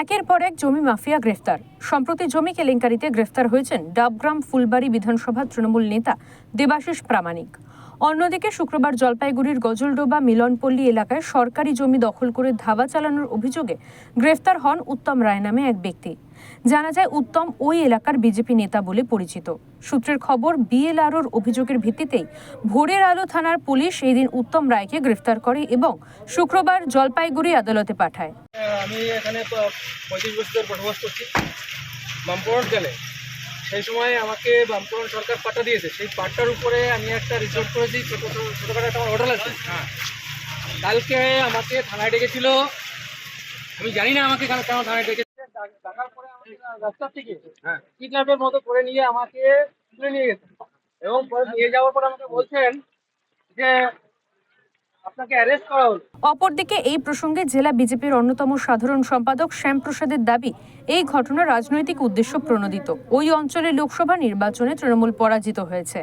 একের পর এক জমি মাফিয়া গ্রেফতার। সম্প্রতি জমি কেলেঙ্কারিতে গ্রেফতার হয়েছেন ডাবগ্রাম ফুলবাড়ি বিধানসভা তৃণমূল নেতা দেবাশিস প্রামাণিক। অন্যদিকে শুক্রবার জলপাইগুড়ির গজলডোবা মিলনপল্লী এলাকায় সরকারি জমি দখল করে ধাবা চালানোর অভিযোগে গ্রেফতার হন উত্তম রায় নামে এক ব্যক্তি। জানা যায়, উত্তম ওই এলাকার বিজেপি নেতা বলে পরিচিত। সূত্রের খবর, বিএলআরওর অভিযোগের ভিত্তিতেই ভোরের আলো থানার পুলিশ এই দিন উত্তম রায়কে গ্রেফতার করে এবং শুক্রবার জলপাইগুড়ি আদালতে পাঠায়। আমি এখানে পঁয়ত্রিশ বছর বসবাস করছি। বামপুরন গেলে সেই সময় আমাকে বামপুরন সরকার পাট্টা দিয়েছে। সেই পাট্টার উপরে আমি একটা রিসোর্ট করেছি ছোটো ছোটো ছোটোখাটো একটা আমার হোটেল আছে। হ্যাঁ। কালকে আমাকে থানায় ডেকেছিল। আমি জানি না আমাকে কেন কেন থানায় ডেকেছে। ডাকার পরে আমাকে রাস্তার থেকে হ্যাঁ। কিডন্যাপের মতো করে নিয়ে আমাকে তুলে নিয়ে গেছে। এবং পরে নিয়ে যাওয়ার পর আমাকে বলছেন যে আপনাকে অ্যারেস্ট করা হলো অপরদিকে এই প্রসঙ্গে জেলা বিজেপির অন্যতম সাধারণ সম্পাদক শ্যামপ্রসাদের দাবি এই ঘটনা রাজনৈতিক উদ্দেশ্য প্রণোদিত। ওই অঞ্চলে লোকসভা নির্বাচনে তৃণমূল পরাজিত হয়েছে।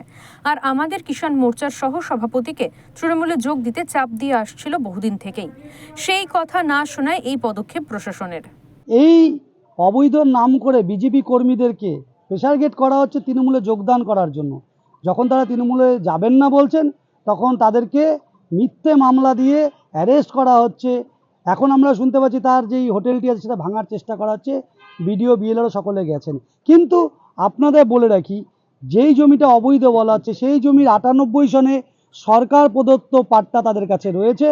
আর আমাদের কিষাণ মোর্চার সহ সভাপতিকে তৃণমূলে যোগ দিতে চাপ দিয়ে আসছিল বহুদিন থেকেই। সেই কথা না শোনায় এই পদক্ষেপ প্রশাসনের। এই অবৈধ নাম করে বিজেপি কর্মীদেরকে প্রেশার গেট করা হচ্ছে তৃণমূলে যোগদান করার জন্য। যখন তারা তৃণমূলে যাবেন না বলছেন তখন তাদেরকে মিথ্যে মামলা দিয়ে অ্যারেস্ট করা হচ্ছে। এখন আমরা শুনতে পাচ্ছি তার যেই হোটেলটি আছে সেটা ভাঙার চেষ্টা করা হচ্ছে। বিডিও বিএলআরও সকলে গেছেন। কিন্তু আপনাদের বলে রাখি, যেই জমিটা অবৈধ বলা হচ্ছে, সেই জমির আটানব্বই সনে সরকার প্রদত্ত পাট্টা তাদের কাছে রয়েছে।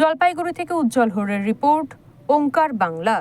জলপাইগুড়ি থেকে উজ্জ্বল হোরের রিপোর্ট, ওঙ্কার বাংলা।